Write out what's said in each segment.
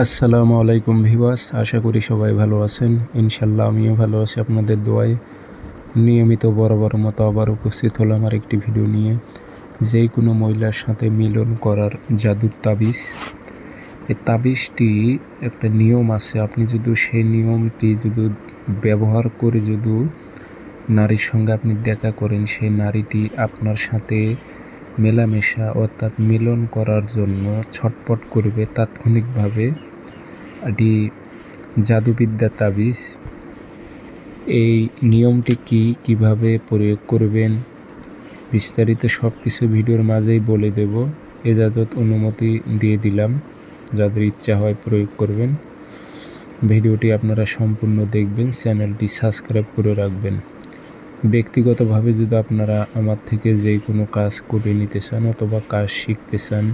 আসসালামু আলাইকুম ভিওয়াস আশা করি সবাই ভালো আছেন। ইনশাল্লাহ আমিও ভালো আছি আপনাদের দোয়ায়। নিয়মিত বরাবর মতো আবার উপস্থিত হলাম আর একটি ভিডিও নিয়ে। যে কোনো মহিলার সাথে মিলন করার জাদুর তাবিজ। এই তাবিজটি একটা নিয়ম আছে। আপনি যদি সেই নিয়মটি যদি ব্যবহার করে যদি নারীর সঙ্গে আপনি দেখা করেন, সেই নারীটি আপনার সাথে মেলামেশা অর্থাৎ মিলন করার জন্য ছটপট করবে তাৎক্ষণিকভাবে এটি জাদুবিদ্যা তাবিজ। এই নিয়মটি কি, কীভাবে প্রয়োগ করবেন, বিস্তারিত সব কিছু ভিডিওর মাঝেই বলে দেব। এজাজত অনুমতি দিয়ে দিলাম, যাদের ইচ্ছা হয় প্রয়োগ করবেন। ভিডিওটি আপনারা সম্পূর্ণ দেখবেন, চ্যানেলটি সাবস্ক্রাইব করে রাখবেন। ব্যক্তিগতভাবে যদি আপনারা আমার থেকে যে কোনো কাজ করে নিতে চান অথবা কাজ শিখতে চান,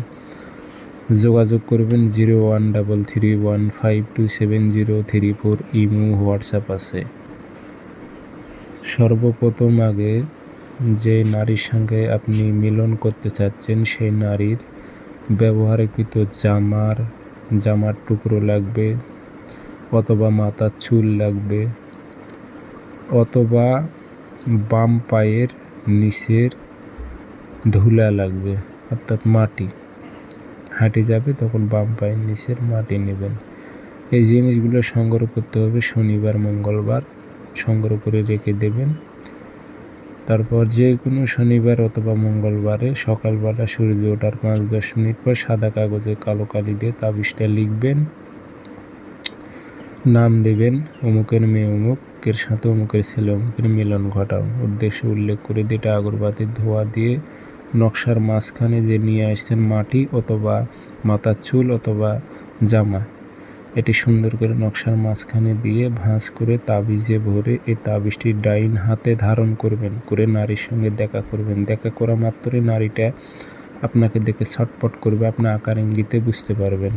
যোগাযোগ করবেন zero one double three one five two seven zero three four imo WhatsApp আছে। সর্বপ্রথম আগে যে নারীর সঙ্গে আপনি মিলন করতে চাচ্ছেন, সেই নারীর ব্যবহারকৃত জামার জামার টুকরো লাগবে অথবা মাথার চুল লাগবে অথবা বাম পায়ের নিচের ধুলা লাগবে, অর্থাৎ মাটি। হাঁটে যাবে, তখন বাম পায়ের নিচের মাটি নেবেন। এই জিনিসগুলো সংগ্রহ করতে হবে শনিবার, মঙ্গলবার। সংগ্রহ করে রেখে দেবেন। তারপর যে কোনো শনিবার অথবা মঙ্গলবারে সকালবেলা সূর্য ওঠার পাঁচ দশ মিনিট পর সাদা কাগজে কালো কালি দিয়ে তাবিজটা লিখবেন। নাম দেবেন, অমুকের মেয়ে অমুকের সাথে অমুকের ছেলে, অমুকের মিলন ঘটাও। উদ্দেশ্য উল্লেখ করে দিটা আগরবাতির ধোয়া দিয়ে নকশার মাঝখানে যে নিয়ে আসছেন মাটি অথবা মাথার চুল অথবা জামা, এটি সুন্দর করে নকশার মাঝখানে দিয়ে ভাঁজ করে তাবিজে ভরে এই তাবিজটি ডাইন হাতে ধারণ করবেন, করে নারীর সঙ্গে দেখা করবেন। দেখা করা মাত্রই নারীটা আপনাকে দেখে ছটপট করবে আপনার আকার ইঙ্গিতে বুঝতে পারবেন।